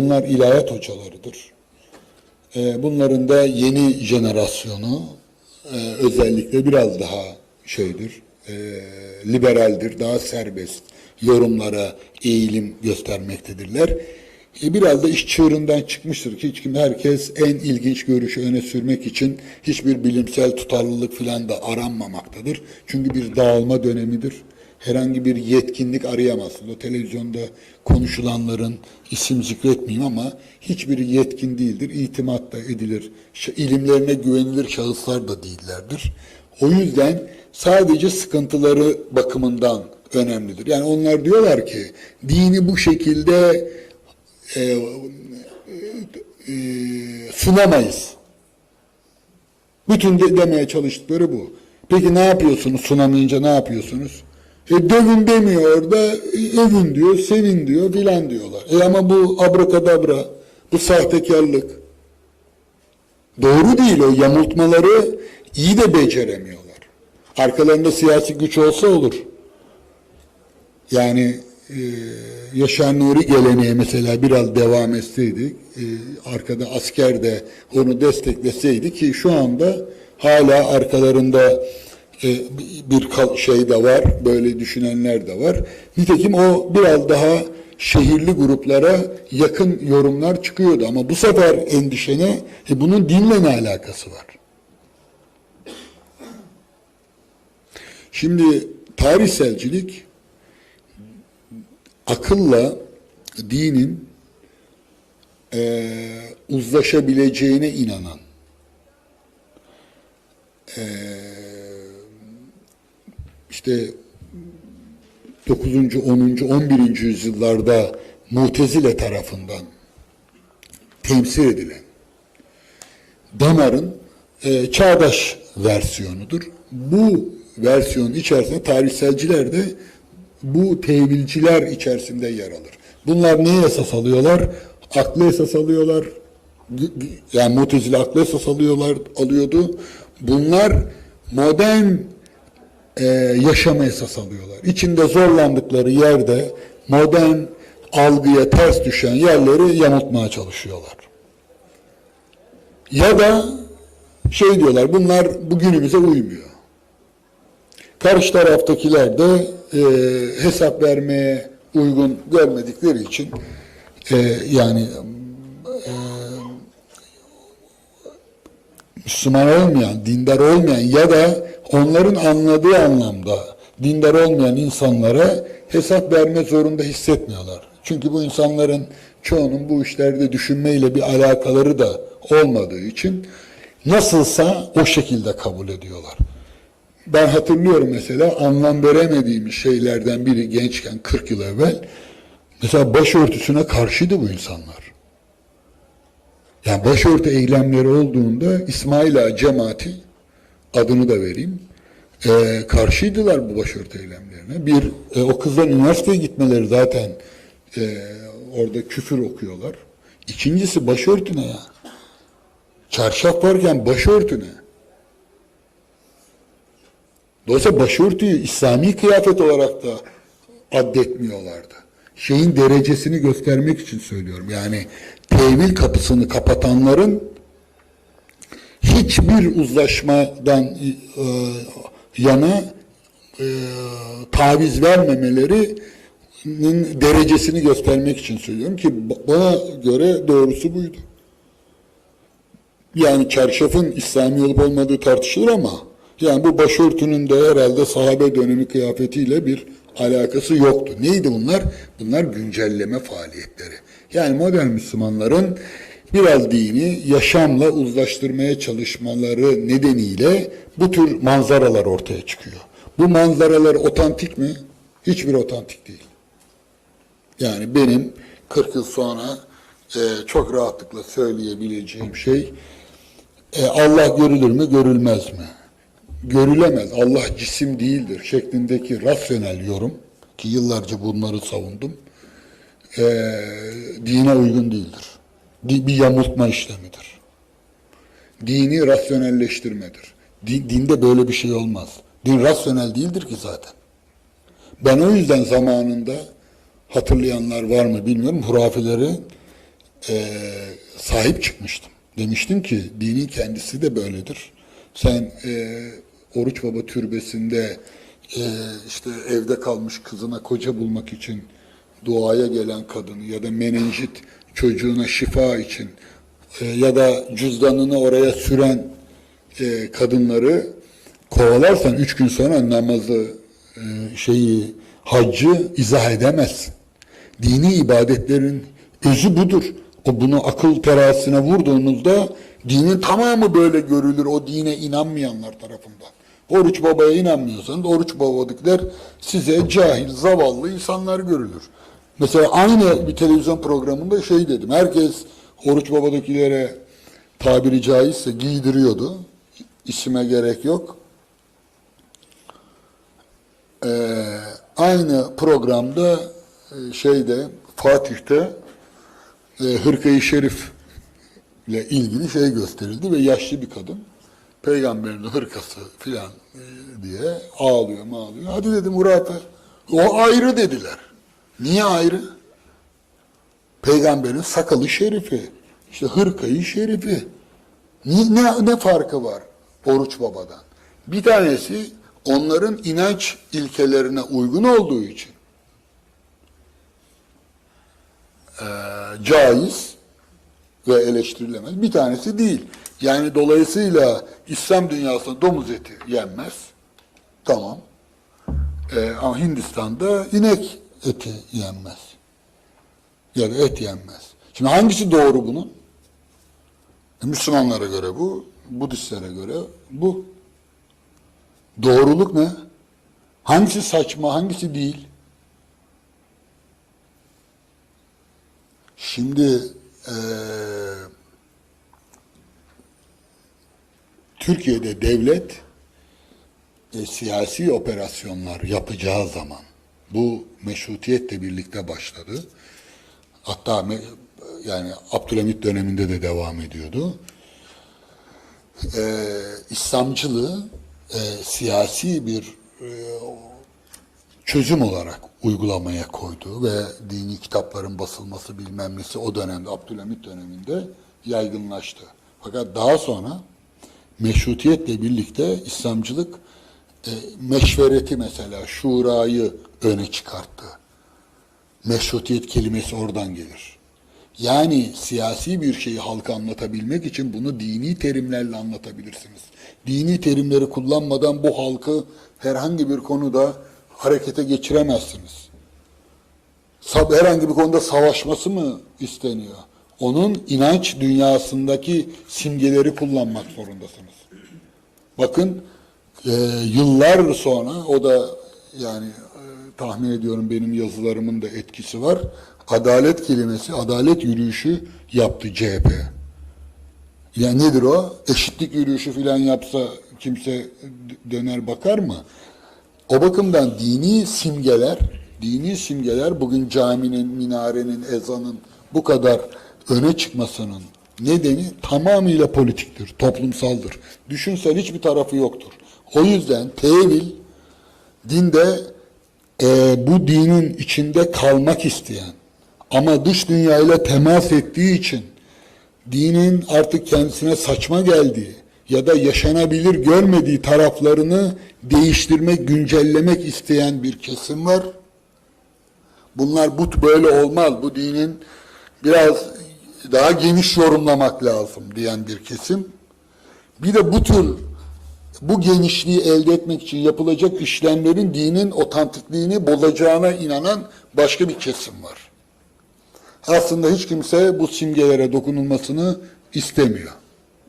Bunlar ilahiyat hocalarıdır. Ee, Bunların da yeni jenerasyonu e, özellikle biraz daha şeydir, e, liberaldir, daha serbest yorumlara eğilim göstermektedirler. E, Biraz da iş çığırından çıkmıştır ki hiç kim herkes en ilginç görüşü öne sürmek için hiçbir bilimsel tutarlılık filan da aranmamaktadır. Çünkü bir dağılma dönemidir herhangi bir yetkinlik arayamazsınız. O televizyonda konuşulanların isim zikretmeyeyim ama hiçbiri yetkin değildir. İtimat da edilir. İlimlerine güvenilir şahıslar da değillerdir. O yüzden sadece sıkıntıları bakımından önemlidir. Yani onlar diyorlar ki dini bu şekilde e, e, e, sunamayız. Bütün de demeye çalıştıkları bu. Peki ne yapıyorsunuz sunamayınca ne yapıyorsunuz? E dövün demiyor orada, e, övün diyor, sevin diyor filan diyorlar. E ama bu abrakadabra, bu sahtekarlık. Doğru değil o yamultmaları iyi de beceremiyorlar. Arkalarında siyasi güç olsa olur. Yani e, Yaşar Nuri geleneği mesela biraz devam etseydi, e, arkada asker de onu destekleseydi ki şu anda hala arkalarında bir kal- şey de var, böyle düşünenler de var. Nitekim o biraz daha şehirli gruplara yakın yorumlar çıkıyordu ama bu sefer endişene e, bunun dinle ne alakası var? Şimdi tarihselcilik akılla dinin eee, uzlaşabileceğine inanan eee, işte 9. 10. 11. yüzyıllarda Mutezile tarafından temsil edilen damarın e, çağdaş versiyonudur. Bu versiyonun içerisinde tarihselciler de bu tevilciler içerisinde yer alır. Bunlar neye esas alıyorlar? Aklı esas alıyorlar. Yani Mutezile aklı esas alıyorlar, alıyordu. Bunlar modern e, yaşama esas alıyorlar. İçinde zorlandıkları yerde modern algıya ters düşen yerleri yamultmaya çalışıyorlar. Ya da şey diyorlar bunlar bugünümüze uymuyor. Karşı taraftakiler de e, hesap vermeye uygun görmedikleri için e, yani e, Müslüman olmayan, dindar olmayan ya da onların anladığı anlamda dindar olmayan insanlara hesap verme zorunda hissetmiyorlar. Çünkü bu insanların çoğunun bu işlerde düşünmeyle bir alakaları da olmadığı için nasılsa o şekilde kabul ediyorlar. Ben hatırlıyorum mesela anlam veremediğimiz şeylerden biri gençken 40 yıl evvel mesela başörtüsüne karşıydı bu insanlar. Yani başörtü eylemleri olduğunda İsmail Ağa cemaati adını da vereyim e, karşıydılar bu başörtü eylemlerine. Bir e, o kızların üniversiteye gitmeleri zaten e, orada küfür okuyorlar. İkincisi başörtü ne ya? Çarşaf varken başörtü ne? Dolayısıyla başörtüyü İslami kıyafet olarak da addetmiyorlardı. Şeyin derecesini göstermek için söylüyorum. Yani tevil kapısını kapatanların hiçbir uzlaşmadan e, yana e, taviz vermemelerinin derecesini göstermek için söylüyorum ki ba- bana göre doğrusu buydu. Yani çarşafın İslami olup olmadığı tartışılır ama yani bu başörtünün de herhalde sahabe dönemi kıyafetiyle bir alakası yoktu. Neydi bunlar? Bunlar güncelleme faaliyetleri. Yani modern Müslümanların biraz dini yaşamla uzlaştırmaya çalışmaları nedeniyle bu tür manzaralar ortaya çıkıyor. Bu manzaralar otantik mi? Hiçbir otantik değil. Yani benim 40 yıl sonra e, çok rahatlıkla söyleyebileceğim şey e, Allah görülür mü, görülmez mi? Görülemez. Allah cisim değildir şeklindeki rasyonel yorum ki yıllarca bunları savundum. e, dine uygun değildir. Bir yamultma işlemidir. Dini rasyonelleştirmedir. Din, dinde böyle bir şey olmaz. Din rasyonel değildir ki zaten. Ben o yüzden zamanında hatırlayanlar var mı bilmiyorum hurafeleri e, sahip çıkmıştım. Demiştim ki dinin kendisi de böyledir. Sen e, Oruç Baba türbesinde e, işte evde kalmış kızına koca bulmak için duaya gelen kadını ya da menenjit çocuğuna şifa için e, ya da cüzdanını oraya süren e, kadınları kovalarsan üç gün sonra namazı e, şeyi haccı izah edemezsin. Dini ibadetlerin özü budur. O bunu akıl terazisine vurduğunuzda dinin tamamı böyle görülür o dine inanmayanlar tarafından. Oruç babaya inanmıyorsanız oruç babadakiler size cahil, zavallı insanlar görülür. Mesela aynı bir televizyon programında şey dedim. Herkes oruç babadakilere tabiri caizse giydiriyordu. İsime gerek yok. Ee, aynı programda e, şeyde Fatih'te e, Hırkayı Şerif ile ilgili şey gösterildi ve yaşlı bir kadın peygamberin hırkası filan e, diye ağlıyor ağlıyor. Hadi dedim hurafe. O ayrı dediler. Niye ayrı? Peygamberin sakalı şerifi. işte hırkayı şerifi. Ne, ne, ne farkı var oruç babadan? Bir tanesi onların inanç ilkelerine uygun olduğu için eee, caiz ve eleştirilemez. Bir tanesi değil. Yani dolayısıyla İslam dünyasında domuz eti yenmez. Tamam. Eee, ama Hindistan'da inek eti yenmez. Ya da et yenmez. Şimdi hangisi doğru bunun? E, Müslümanlara göre bu, Budistlere göre bu. Doğruluk ne? Hangisi saçma, hangisi değil? Şimdi eee, Türkiye'de devlet e, siyasi operasyonlar yapacağı zaman bu meşrutiyetle birlikte başladı. Hatta me- yani Abdülhamit döneminde de devam ediyordu. Ee, İslamcılığı e, siyasi bir e, çözüm olarak uygulamaya koydu ve dini kitapların basılması bilmem nesi o dönemde Abdülhamit döneminde yaygınlaştı. Fakat daha sonra meşrutiyetle birlikte İslamcılık e, meşvereti mesela şurayı öne çıkarttı. Meşrutiyet kelimesi oradan gelir. Yani siyasi bir şeyi halka anlatabilmek için bunu dini terimlerle anlatabilirsiniz. Dini terimleri kullanmadan bu halkı herhangi bir konuda harekete geçiremezsiniz. Herhangi bir konuda savaşması mı isteniyor? Onun inanç dünyasındaki simgeleri kullanmak zorundasınız. Bakın e, yıllar sonra o da yani e, tahmin ediyorum benim yazılarımın da etkisi var. Adalet kelimesi, adalet yürüyüşü yaptı CHP. Yani nedir o? Eşitlik yürüyüşü falan yapsa kimse döner bakar mı? O bakımdan dini simgeler, dini simgeler bugün caminin, minarenin, ezanın bu kadar öne çıkmasının nedeni tamamıyla politiktir, toplumsaldır. Düşünsel hiçbir tarafı yoktur. O yüzden tevil dinde e, bu dinin içinde kalmak isteyen ama dış dünyayla temas ettiği için dinin artık kendisine saçma geldiği ya da yaşanabilir görmediği taraflarını değiştirmek, güncellemek isteyen bir kesim var. Bunlar bu böyle olmaz. Bu dinin biraz daha geniş yorumlamak lazım diyen bir kesim. Bir de bu tür bu genişliği elde etmek için yapılacak işlemlerin dinin otantikliğini bozacağına inanan başka bir kesim var. Aslında hiç kimse bu simgelere dokunulmasını istemiyor.